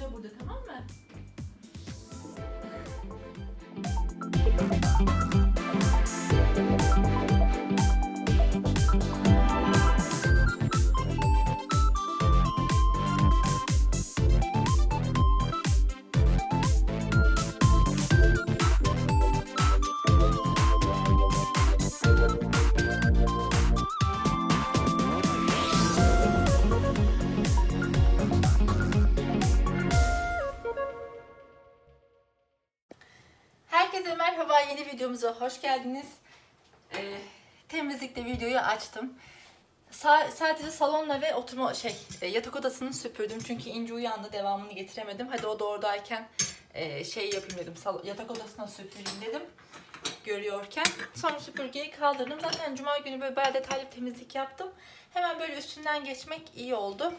kalıyor burada tamam mı? Videomuza hoş geldiniz. Ee, temizlikte videoyu açtım. Sa- sadece salonla ve oturma şey e, yatak odasını süpürdüm çünkü İnci uyandı devamını getiremedim. Hadi o da oradayken e, şey yapayım dedim. yatak odasına süpüreyim dedim. Görüyorken sonra süpürgeyi kaldırdım. Zaten cuma günü böyle bayağı detaylı temizlik yaptım. Hemen böyle üstünden geçmek iyi oldu.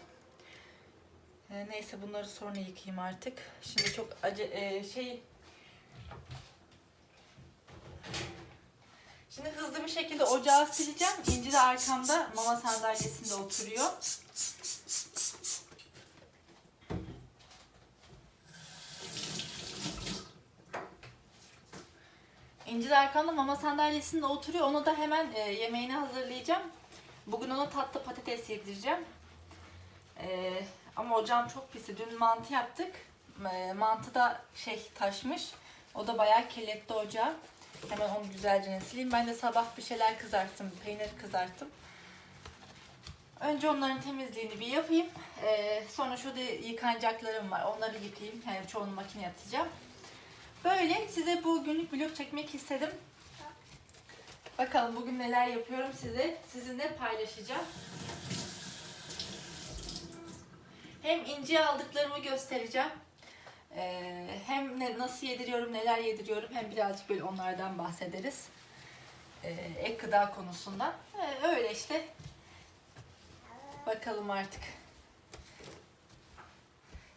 E, neyse bunları sonra yıkayayım artık. Şimdi çok acı e, şey Şimdi hızlı bir şekilde ocağı sileceğim. İnci de arkamda mama sandalyesinde oturuyor. İnci de arkamda mama sandalyesinde oturuyor. Onu da hemen e, yemeğini hazırlayacağım. Bugün ona tatlı patates yedireceğim. E, ama ocağım çok pis. Dün mantı yaptık. E, mantı da şey taşmış. O da bayağı kirletti ocağı. Hemen onu güzelce sileyim. Ben de sabah bir şeyler kızarttım. Peynir kızarttım. Önce onların temizliğini bir yapayım. Ee, sonra şurada yıkanacaklarım var. Onları yıkayayım. Yani çoğunu makineye atacağım. Böyle size bu günlük vlog çekmek istedim. Bakalım bugün neler yapıyorum size. Sizinle paylaşacağım. Hem inciye aldıklarımı göstereceğim. Ee, hem ne, nasıl yediriyorum, neler yediriyorum hem birazcık böyle onlardan bahsederiz. Ee, ek gıda konusunda. Ee, öyle işte. Bakalım artık.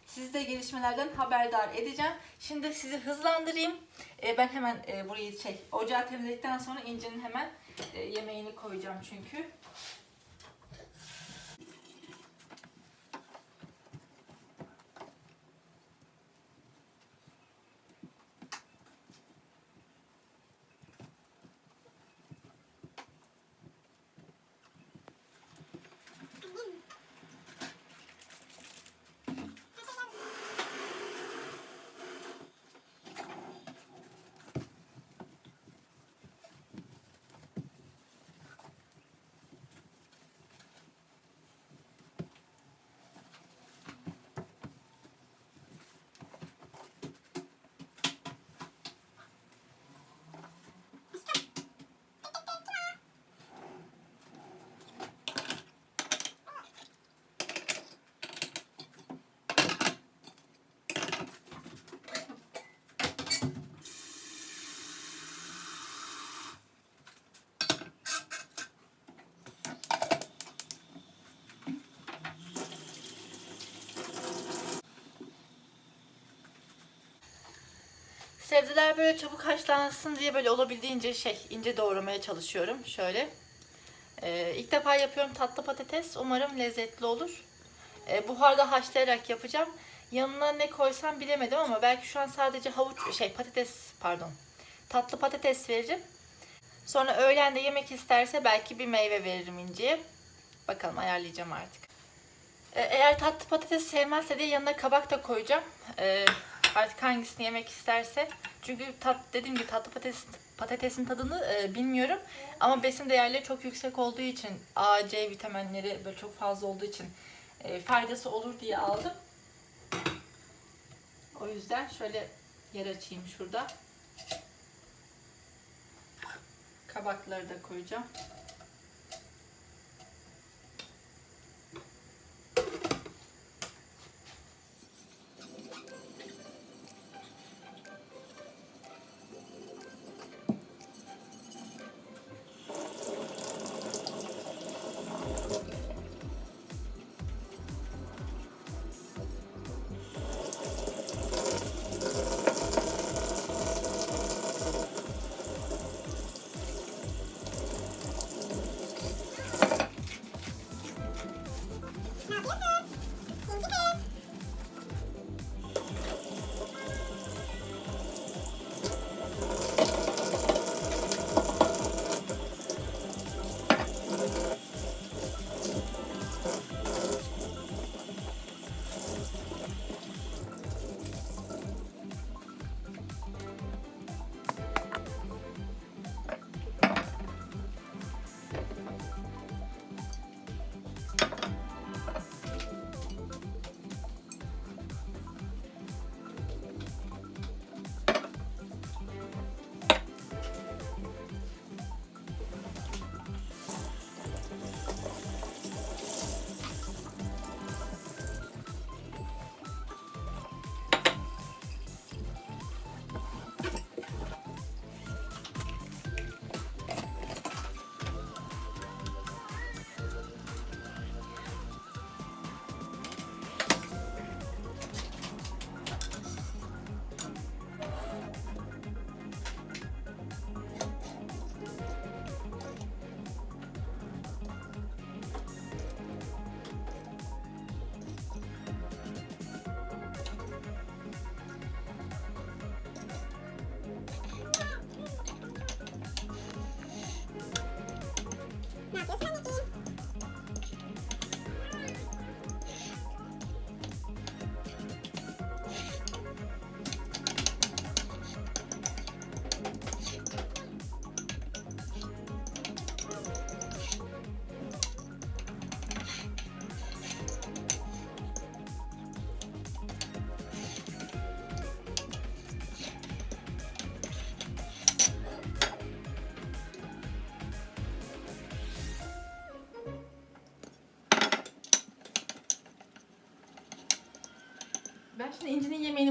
Sizi de gelişmelerden haberdar edeceğim. Şimdi sizi hızlandırayım. Ee, ben hemen e, burayı şey, ocağı temizledikten sonra incinin hemen e, yemeğini koyacağım çünkü. Sebzeler böyle çabuk haşlansın diye böyle olabildiğince şey ince doğramaya çalışıyorum. Şöyle. Ee, ilk defa yapıyorum tatlı patates. Umarım lezzetli olur. Ee, buharda haşlayarak yapacağım. Yanına ne koysam bilemedim ama belki şu an sadece havuç şey patates pardon. Tatlı patates veririm. Sonra öğlen de yemek isterse belki bir meyve veririm inciye. Bakalım ayarlayacağım artık. Ee, eğer tatlı patates sevmezse de yanına kabak da koyacağım. Ee, artık hangisini yemek isterse. Çünkü tat dediğim gibi tatlı patates patatesin tadını e, bilmiyorum. Ama besin değerleri çok yüksek olduğu için A, C vitaminleri böyle çok fazla olduğu için e, faydası olur diye aldım. O yüzden şöyle yer açayım şurada. Kabakları da koyacağım.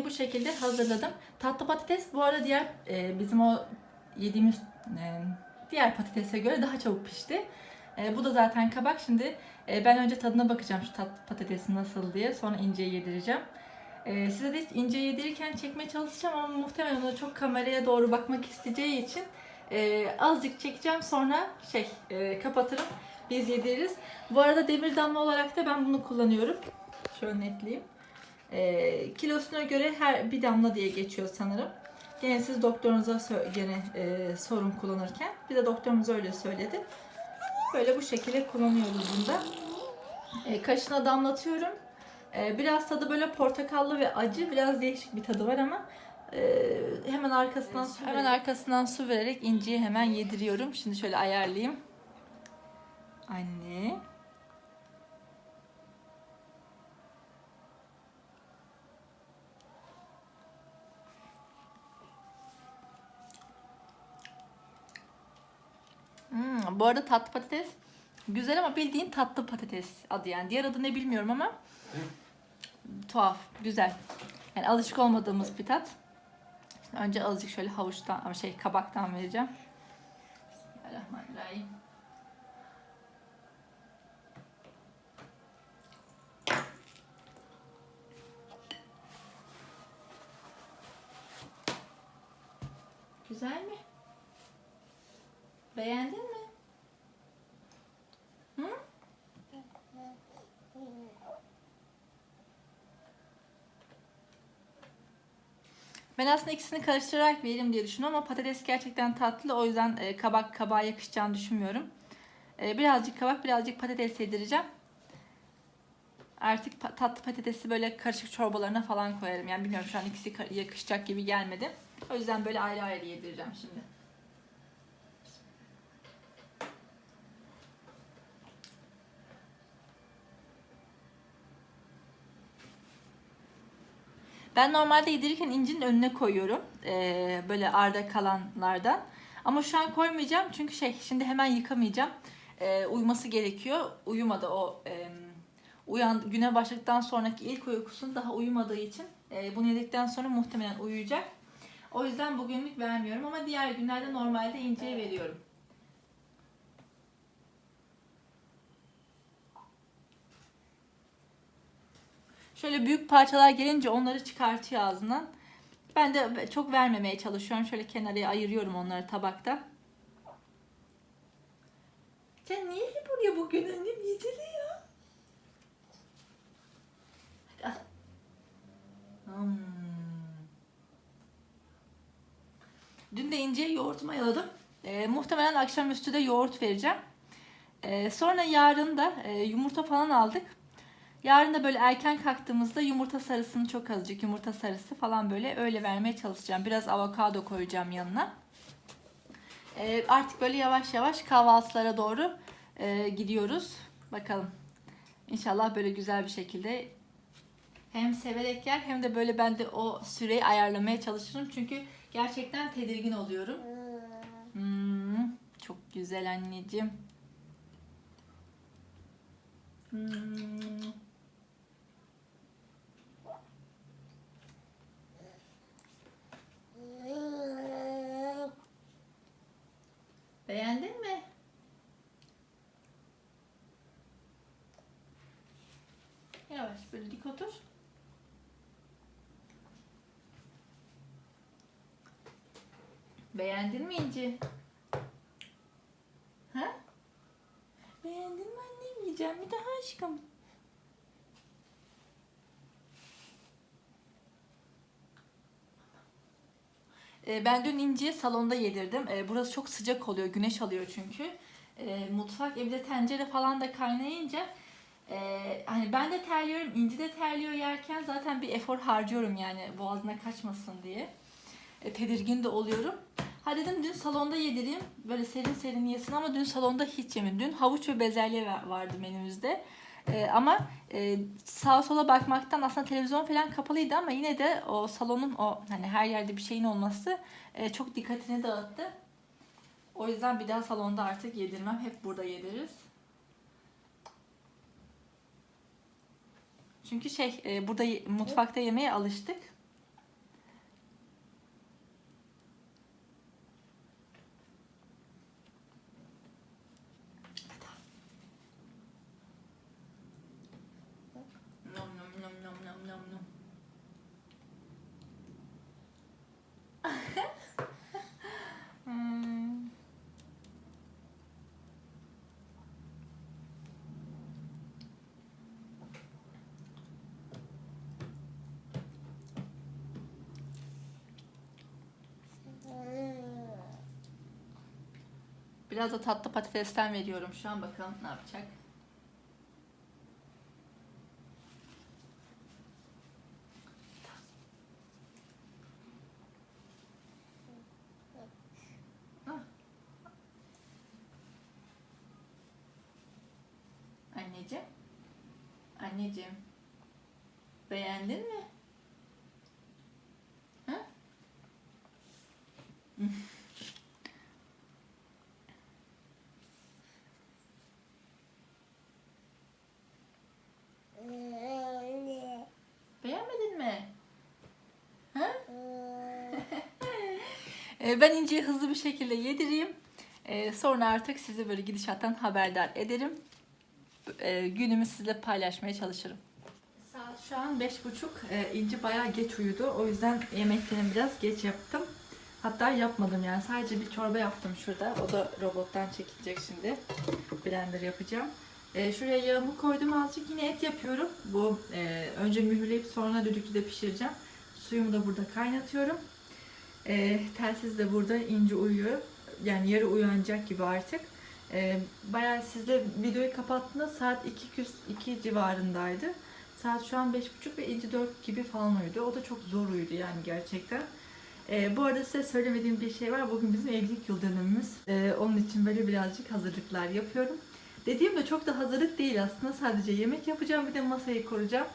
Bu şekilde hazırladım. Tatlı patates bu arada diğer e, bizim o yediğimiz e, diğer patatese göre daha çabuk pişti. E, bu da zaten kabak. Şimdi e, ben önce tadına bakacağım şu tatlı patatesi nasıl diye. Sonra inceye yedireceğim. E, size de ince yedirirken çekmeye çalışacağım ama muhtemelen o çok kameraya doğru bakmak isteyeceği için e, azıcık çekeceğim sonra şey e, kapatırım. Biz yediririz. Bu arada demir damla olarak da ben bunu kullanıyorum. Şöyle netleyeyim. E, kilosuna göre her bir damla diye geçiyor sanırım. Gene siz doktorunuza gene e, sorun kullanırken. Bir de doktorumuz öyle söyledi. Böyle bu şekilde kullanıyoruz bunda. E, kaşına damlatıyorum. E, biraz tadı böyle portakallı ve acı. Biraz değişik bir tadı var ama e, hemen arkasından su hemen arkasından su vererek inciyi hemen yediriyorum. Şimdi şöyle ayarlayayım. Anne. Bu arada tatlı patates güzel ama bildiğin tatlı patates adı yani. Diğer adı ne bilmiyorum ama tuhaf, güzel. Yani alışık olmadığımız bir tat. Şimdi önce azıcık şöyle havuçtan ama şey kabaktan vereceğim. Bismillahirrahmanirrahim. Güzel mi? Beğendin mi? Ben aslında ikisini karıştırarak vereyim diye düşünüyorum ama patates gerçekten tatlı. O yüzden e, kabak kabağa yakışacağını düşünmüyorum. E, birazcık kabak, birazcık patates yedireceğim. Artık tatlı patatesi böyle karışık çorbalarına falan koyarım. Yani bilmiyorum şu an ikisi yakışacak gibi gelmedi. O yüzden böyle ayrı ayrı yedireceğim şimdi. Ben normalde yedirirken incinin önüne koyuyorum. Ee, böyle arda kalanlardan. Ama şu an koymayacağım çünkü şey şimdi hemen yıkamayacağım. Ee, uyuması gerekiyor. Uyumadı o e, uyan güne başladıktan sonraki ilk uykusun daha uyumadığı için e, bunu yedikten sonra muhtemelen uyuyacak. O yüzden bugünlük vermiyorum ama diğer günlerde normalde inceye veriyorum. Şöyle büyük parçalar gelince onları çıkartıyor ağzından. Ben de çok vermemeye çalışıyorum. Şöyle kenarıya ayırıyorum onları tabakta. Sen niye hep buraya bugün annem yediriyor? Hmm. Dün de ince yoğurt mayaladım. Ee, muhtemelen akşamüstü de yoğurt vereceğim. Ee, sonra yarın da e, yumurta falan aldık. Yarın da böyle erken kalktığımızda yumurta sarısını çok azıcık yumurta sarısı falan böyle öyle vermeye çalışacağım. Biraz avokado koyacağım yanına. Ee, artık böyle yavaş yavaş kahvaltılara doğru e, gidiyoruz. Bakalım. İnşallah böyle güzel bir şekilde hem severek yer hem de böyle ben de o süreyi ayarlamaya çalışırım. Çünkü gerçekten tedirgin oluyorum. Hmm, çok güzel anneciğim. Hmm. Beğendin mi? Yavaş böyle dik otur. Beğendin mi İnci? Ha? Beğendin mi annem? Yiyeceğim bir daha aşkım. Ee, Ben dün İnci'ye salonda yedirdim. Ee, Burası çok sıcak oluyor. Güneş alıyor çünkü. Ee, Mutfak evde tencere falan da kaynayınca e, hani ben de terliyorum, İnci de terliyor yerken zaten bir efor harcıyorum yani boğazına kaçmasın diye. E, tedirgin de oluyorum. Ha dedim dün salonda yedireyim. Böyle serin serin yesin ama dün salonda hiç yemedim. Dün havuç ve bezelye va- vardı menümüzde. E, ama e, sağa sola bakmaktan aslında televizyon falan kapalıydı ama yine de o salonun o hani her yerde bir şeyin olması e, çok dikkatini dağıttı. O yüzden bir daha salonda artık yedirmem. Hep burada yediririz. Çünkü şey e, burada mutfakta yemeğe alıştık. Biraz da tatlı patatesten veriyorum şu an bakalım ne yapacak. Ah. Anneciğim. Anneciğim. Beğendin mi? Ha? Beğenmedin mi? Ha? Ee, ben İnci'yi hızlı bir şekilde yedireyim. Ee, sonra artık sizi böyle gidişattan haberdar ederim. Ee, günümü sizle paylaşmaya çalışırım. Saat şu an beş buçuk. Ee, İnci bayağı geç uyudu. O yüzden yemeklerini biraz geç yaptım. Hatta yapmadım yani. Sadece bir çorba yaptım şurada. O da robottan çekilecek şimdi. Blender yapacağım. Ee, şuraya yağımı koydum azıcık. Yine et yapıyorum. Bu e, önce mühürleyip sonra düdüklüde pişireceğim. Suyumu da burada kaynatıyorum. E, telsiz de burada ince uyuyor. Yani yarı uyanacak gibi artık. E, bayağı sizle videoyu kapattığında saat 2, küs- 2 civarındaydı. Saat şu an 5.30 ve ince 4 gibi falan uyudu. O da çok zor uyudu yani gerçekten. E, bu arada size söylemediğim bir şey var. Bugün bizim evlilik yıl dönümümüz. E, onun için böyle birazcık hazırlıklar yapıyorum. Dediğim de çok da hazırlık değil aslında. Sadece yemek yapacağım bir de masayı kuracağım.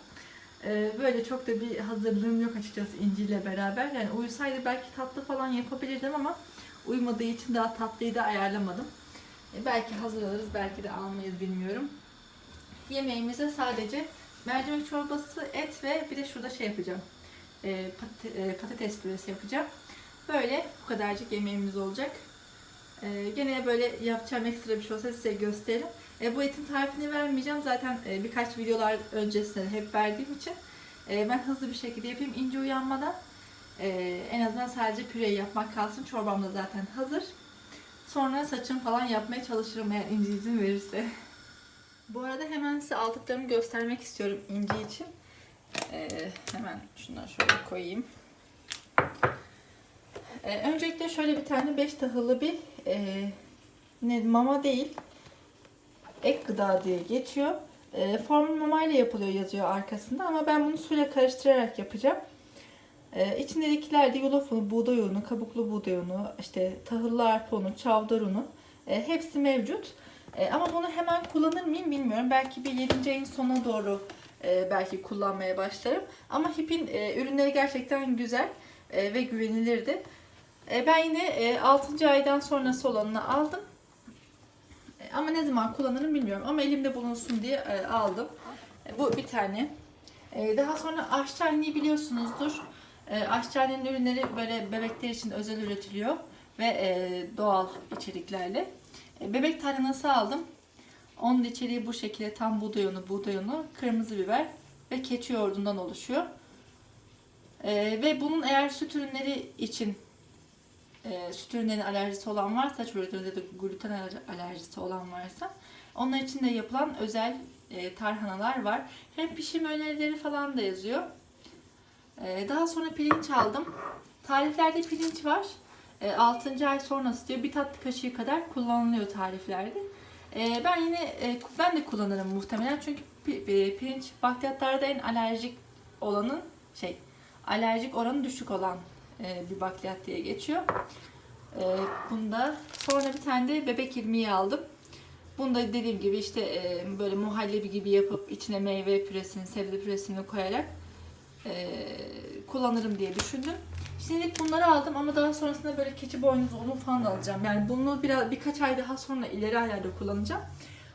Ee, böyle çok da bir hazırlığım yok açıkçası İnci beraber. Yani uyusaydı belki tatlı falan yapabilirdim ama uyumadığı için daha tatlıyı da ayarlamadım. E, belki hazır alırız, belki de almayız bilmiyorum. Yemeğimize sadece mercimek çorbası, et ve bir de şurada şey yapacağım. E, e, patates püresi yapacağım. Böyle bu kadarcık yemeğimiz olacak. Gene böyle yapacağım ekstra bir şey olsa size gösteririm. E, bu etin tarifini vermeyeceğim. Zaten e, birkaç videolar öncesinde hep verdiğim için e, ben hızlı bir şekilde yapayım. İnce uyanmadan e, en azından sadece püreyi yapmak kalsın. Çorbam da zaten hazır. Sonra saçım falan yapmaya çalışırım eğer İnci izin verirse. Bu arada hemen size aldıklarımı göstermek istiyorum İnci için. E, hemen şundan şöyle koyayım. E, öncelikle şöyle bir tane 5 tahıllı bir e, ne mama değil ek gıda diye geçiyor. E, formül mamayla yapılıyor yazıyor arkasında ama ben bunu suyla karıştırarak yapacağım. E, içindekiler de yulaf unu, buğday unu, kabuklu buğday unu, işte tahıllı arpa unu, çavdar unu e, hepsi mevcut. E, ama bunu hemen kullanır mıyım bilmiyorum. Belki bir 7. ayın sonuna doğru e, belki kullanmaya başlarım. Ama HIP'in e, ürünleri gerçekten güzel e, ve güvenilirdi. E, ben yine e, 6. aydan sonrası olanını aldım. E, Ama ne zaman kullanırım bilmiyorum. Ama elimde bulunsun diye e, aldım. E, bu bir tane. Daha sonra aşçaneyi biliyorsunuzdur. Aşçanenin ürünleri böyle bebekler için özel üretiliyor. Ve doğal içeriklerle. Bebek tarhanası aldım. Onun içeriği bu şekilde tam buğday unu, buğday unu, kırmızı biber ve keçi yoğurdundan oluşuyor. E, ve bunun eğer süt ürünleri için e, süt ürünlerine alerjisi olan varsa, saç ürünlerinde de gluten aler- alerjisi olan varsa onlar için de yapılan özel e, tarhanalar var. Hem pişirme önerileri falan da yazıyor. E, daha sonra pirinç aldım. Tariflerde pirinç var. E, 6. ay sonrası diyor. Bir tatlı kaşığı kadar kullanılıyor tariflerde. E, ben yine e, ben de kullanırım muhtemelen çünkü e, pirinç bakliyatlarda en alerjik olanın şey alerjik oranı düşük olan e, bir bakliyat diye geçiyor. E, bunda sonra bir tane de bebek irmiği aldım. Bunu da dediğim gibi işte e, böyle muhallebi gibi yapıp içine meyve püresini, sebze püresini koyarak e, kullanırım diye düşündüm. Şimdilik bunları aldım ama daha sonrasında böyle keçi boynuzu unu falan da alacağım. Yani bunu biraz birkaç ay daha sonra ileri aylarda kullanacağım.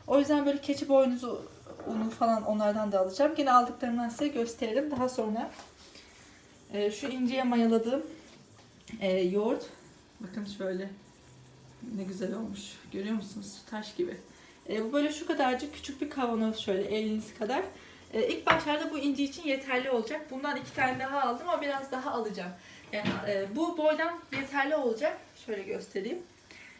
O yüzden böyle keçi boynuzu unu falan onlardan da alacağım. Yine aldıklarımdan size gösteririm daha sonra. Ee, şu inceye mayaladığım e, yoğurt. Bakın şöyle ne güzel olmuş. Görüyor musunuz? Taş gibi. E, bu böyle şu kadarcık küçük bir kavanoz şöyle eliniz kadar. E, ilk başlarda bu inci için yeterli olacak. Bundan iki tane daha aldım ama biraz daha alacağım. Yani e, bu boydan yeterli olacak. Şöyle göstereyim.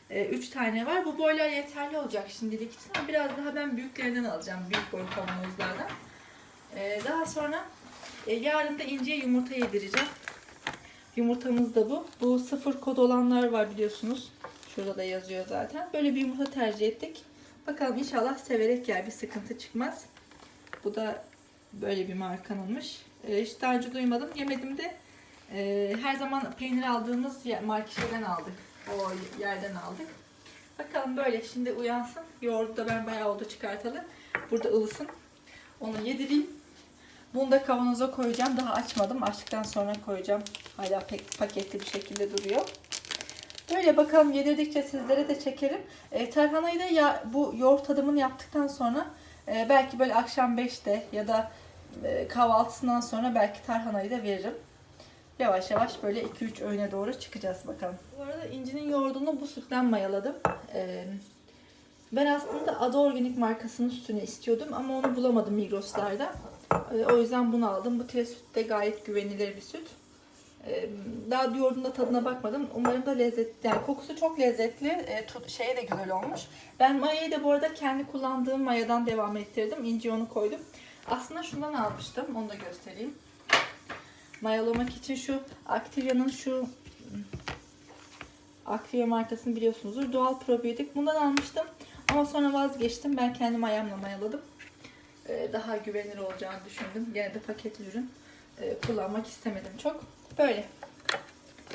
E, üç tane var. Bu boylar yeterli olacak şimdilik için ama biraz daha ben büyüklerinden alacağım. Büyük boy kavanozlardan. Daha sonra e, yarın da inciye yumurta yedireceğim. Yumurtamız da bu. Bu sıfır kod olanlar var biliyorsunuz. Şurada da yazıyor zaten. Böyle bir yumurta tercih ettik. Bakalım inşallah severek yer bir sıkıntı çıkmaz. Bu da böyle bir markanınmış. Ee, hiç daha önce duymadım. Yemedim de e, her zaman peynir aldığımız şeyden aldık. O yerden aldık. Bakalım böyle şimdi uyansın. Yoğurdu da ben bayağı oldu çıkartalı. Burada ılısın. Onu yedireyim. Bunu da kavanoza koyacağım. Daha açmadım. Açtıktan sonra koyacağım. Hala pek paketli bir şekilde duruyor. Böyle bakalım yedirdikçe sizlere de çekerim. E, tarhanayı da ya, bu yoğurt tadımını yaptıktan sonra e, belki böyle akşam 5'te ya da e, kahvaltısından sonra belki tarhanayı da veririm. Yavaş yavaş böyle 2-3 öğüne doğru çıkacağız bakalım. Bu arada incinin yoğurdunu bu sütten mayaladım. E, ben aslında Ada Organik markasının sütünü istiyordum ama onu bulamadım Migros'larda. E, o yüzden bunu aldım. Bu tel süt de gayet güvenilir bir süt. E, daha yoğurdun da tadına bakmadım. Umarım da lezzetli. Yani kokusu çok lezzetli. E, tut, şeye de güzel olmuş. Ben mayayı da bu arada kendi kullandığım mayadan devam ettirdim. İnci onu koydum. Aslında şundan almıştım. Onu da göstereyim. Mayalamak için şu Activia'nın şu Activia markasını biliyorsunuzdur. Doğal probiyotik. Bundan almıştım. Ama sonra vazgeçtim. Ben kendim ayağımla mayaladım. Ee, daha güvenilir olacağını düşündüm. Gene de paketli ürün e, kullanmak istemedim çok. Böyle.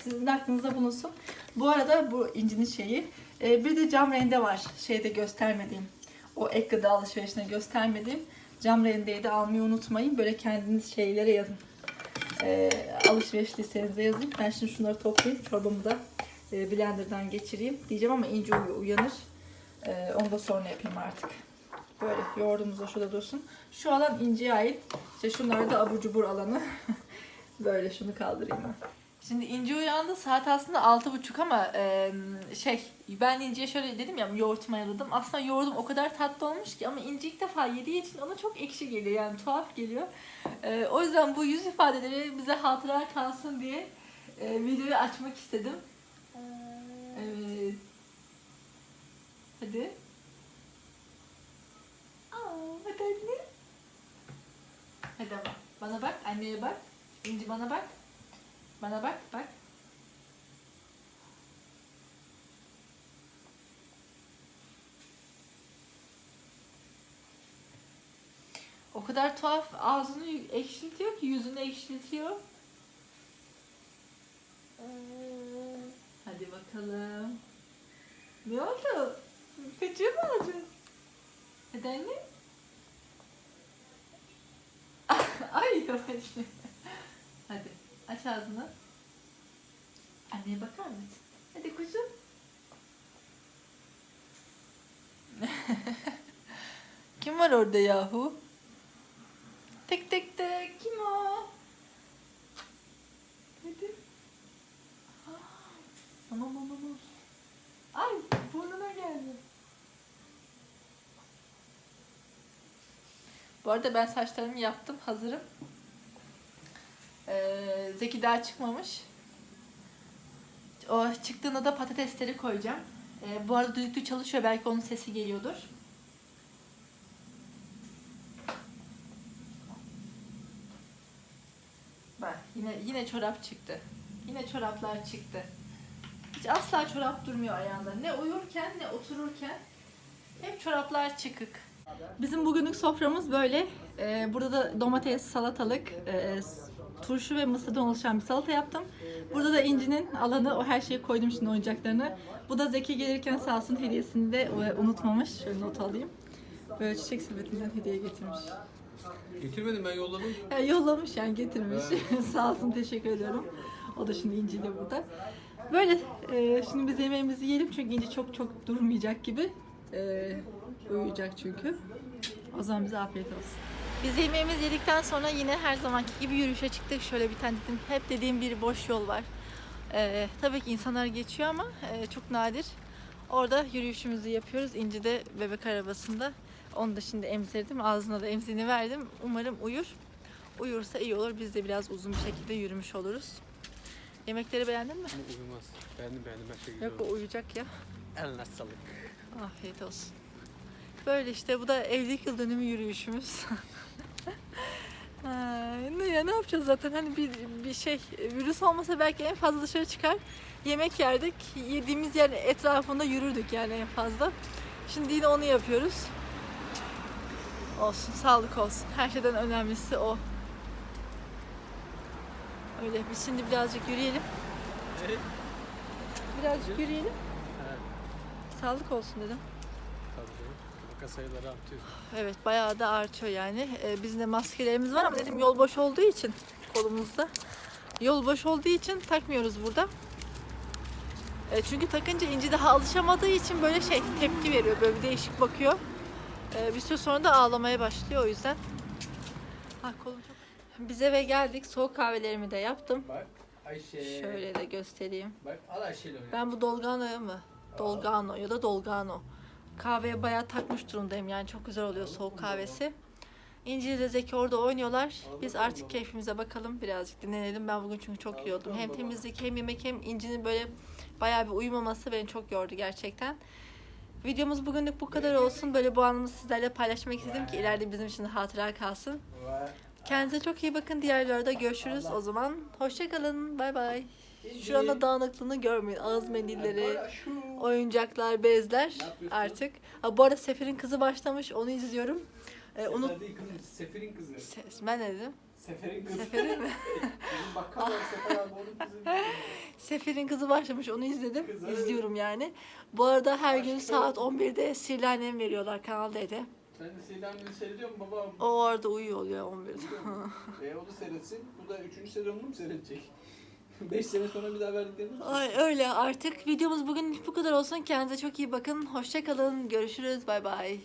Sizin de aklınızda bulunsun. Bu arada bu incinin şeyi. e, bir de cam rende var. Şeyde göstermediğim. O ek gıda alışverişine göstermediğim. Cam rendeyi de almayı unutmayın. Böyle kendiniz şeylere yazın. E, alışveriş listenize yazın. Ben şimdi şunları toplayayım. Çorbamı da e, blenderdan geçireyim. Diyeceğim ama ince uyanır. E, onu da sonra yapayım artık. Böyle yoğurdumuz da şurada dursun. Şu alan İnci'ye ait. İşte şunlar da abur cubur alanı. Böyle şunu kaldırayım ben. Şimdi İnci uyandı. Saat aslında altı buçuk ama e, şey ben İnci'ye şöyle dedim ya yoğurt mayaladım. Aslında yoğurdum o kadar tatlı olmuş ki ama İnci ilk defa yediği için ona çok ekşi geliyor yani tuhaf geliyor. E, o yüzden bu yüz ifadeleri bize hatıra kalsın diye e, videoyu açmak istedim. Evet. Hadi. Hadi anne. Hadi ama. Bana bak, anneye bak. İnci bana bak. Bana bak, bak. O kadar tuhaf ağzını ekşiltiyor ki yüzünü ekşiltiyor. Hadi bakalım. Ne oldu? Kaçıyor mu alacaksın? Hadi anne. Ay yavaş. Hadi aç ağzını. Anneye bakar mısın? Hadi kuzum. Kim var orada yahu? Tek tek tek. Kim o? Hadi. Aman aman aman. Arada ben saçlarımı yaptım. Hazırım. Ee, Zeki daha çıkmamış. O çıktığında da patatesleri koyacağım. Ee, bu arada düdüklü çalışıyor. Belki onun sesi geliyordur. Bak yine yine çorap çıktı. Yine çoraplar çıktı. Hiç asla çorap durmuyor ayağında. Ne uyurken ne otururken hep çoraplar çıkık. Bizim bugünlük soframız böyle. Ee, burada da domates, salatalık, e, turşu ve mısırdan oluşan bir salata yaptım. Burada da İnci'nin alanı, o her şeyi koydum şimdi oyuncaklarını. Bu da Zeki gelirken sağ olsun hediyesini de e, unutmamış. Şöyle not alayım. Böyle çiçek sepetinden hediye getirmiş. Getirmedim ben yolladım. Ya yollamış yani getirmiş. Sağ olsun teşekkür ediyorum. O da şimdi İnci ile burada. Böyle e, şimdi biz yemeğimizi yiyelim çünkü İnci çok çok durmayacak gibi. E, uyuyacak çünkü. O zaman bize afiyet olsun. Biz yemeğimizi yedikten sonra yine her zamanki gibi yürüyüşe çıktık. Şöyle bir tane dedim, hep dediğim bir boş yol var. Ee, tabii ki insanlar geçiyor ama e, çok nadir. Orada yürüyüşümüzü yapıyoruz. İnci'de bebek arabasında. Onu da şimdi emzirdim. Ağzına da emzini verdim. Umarım uyur. Uyursa iyi olur. Biz de biraz uzun bir şekilde yürümüş oluruz. Yemekleri beğendin mi? Uyumaz. Beğendim beğendim her şey güzel. Yok o uyuyacak ya. Eline sağlık. Afiyet olsun. Böyle işte bu da evlilik yıl dönümü yürüyüşümüz. Ne ya ne yapacağız zaten hani bir, bir şey virüs olmasa belki en fazla dışarı çıkar yemek yerdik yediğimiz yer etrafında yürürdük yani en fazla. Şimdi yine onu yapıyoruz. Olsun sağlık olsun her şeyden önemlisi o. Öyle biz şimdi birazcık yürüyelim. Birazcık yürüyelim. Sağlık olsun dedim. Vaka sayıları artıyor. Evet bayağı da artıyor yani. Ee, bizim de maskelerimiz var ama dedim yol boş olduğu için kolumuzda. Yol boş olduğu için takmıyoruz burada. Ee, çünkü takınca İnci daha alışamadığı için böyle şey tepki veriyor. Böyle bir değişik bakıyor. Ee, bir süre sonra da ağlamaya başlıyor o yüzden. Ah kolum çok... Biz eve geldik. Soğuk kahvelerimi de yaptım. Bak Ayşe. Şöyle de göstereyim. Bak al Ayşe'yle. Ben bu Dolgano'yu mu? Dolgano ya da Dolgano. Kahveye bayağı takmış durumdayım yani çok güzel oluyor soğuk kahvesi. İnci ile Zeki orada oynuyorlar. Biz artık keyfimize bakalım birazcık dinlenelim. Ben bugün çünkü çok yordum. Hem temizlik hem yemek hem İnci'nin böyle bayağı bir uyumaması beni çok yordu gerçekten. Videomuz bugünlük bu kadar olsun. Böyle bu anımı sizlerle paylaşmak istedim ki ileride bizim için hatıra kalsın. Kendinize çok iyi bakın. Diğer videolarda görüşürüz. O zaman hoşçakalın. Bay bay. Şurada dağınıklığını görmeyin. Ağız mendilleri, oyuncaklar, bezler artık. Ha, bu arada Sefer'in kızı başlamış. Onu izliyorum. Ee, onu Sefer değil kızım. Sefer'in kızı. Se- ben ne dedim? Sefer'in kızı. Sefer'in mi? Bizim bakkal var Sefer abi onun kızı. Sefer'in kızı başlamış. Onu izledim. Kızı. İzliyorum yani. Bu arada her gün Aşkım. saat 11'de Sihirli Annem veriyorlar Kanal D'de. Sen de Seydan'ı seyrediyor musun baba? O orada uyuyor oluyor 11'de. e o da seyretsin. Bu da 3. sezonunu mu seyredecek? 5 sene sonra bir daha verdiklerini mi? Ay öyle artık. Videomuz bugün bu kadar olsun. Kendinize çok iyi bakın. Hoşçakalın. Görüşürüz. Bay bay.